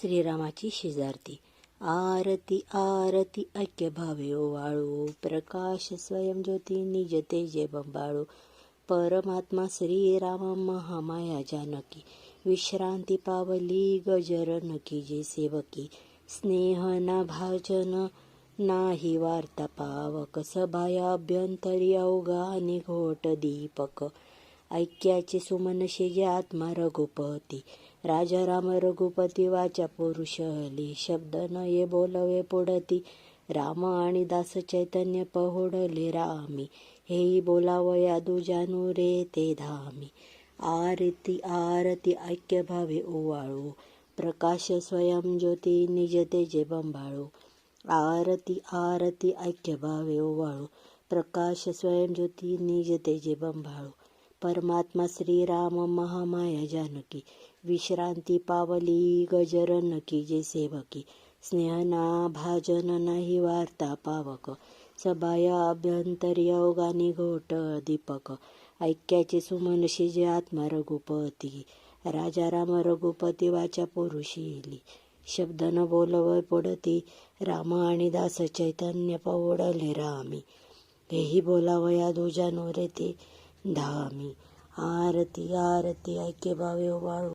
श्रीरामाची शेजारती. आरती आरती ऐक्य भावे वाळू. प्रकाश स्वयं ज्योती निज तेजे बंबाळू. परमात्मा श्रीराम महामाया जानकी. विश्रांती पावली गजर नकी जे सेवकी. स्नेह ना भाजन नाही वार्ता पावक. सभाया अभ्यंतरी अवघा निघोट दीपक. ऐक्याचे सुमनशे शेजे आत्मा रघुपती राजा राम रघुपती वाचा पुरुषली शब्द न ये बोलवे पुढती. राम आणि दास चैतन्य पहोडले रामी. हेही बोलावया दुजानू रे ते धामी. आरती आरती ऐक्य भावे ओवाळू प्रकाश स्वयं ज्योती निज तेजे बंबाळू. आरती आरती ऐक्य भावे ओवाळू प्रकाश स्वयं ज्योती निज तेजे बंबाळू. परमात्मा श्रीराम महामाया जानकी विश्रांती पावली गजर नकी जे सेवकी स्नेहना भाजन नाही वार्ता पावक सबाय अभ्यंतरी अवगानी घोट दीपक ऐक्याचे सुमनशी जे आत्मा रघुपती राजाराम रघुपती वाचा पुरुषीली शब्द न बोलव पडती राम आणि दास चैतन्य पवडले रामी हेही बोलावया दुजा नोरे ते धामी आरती आरती ऐक्य भावे वाळू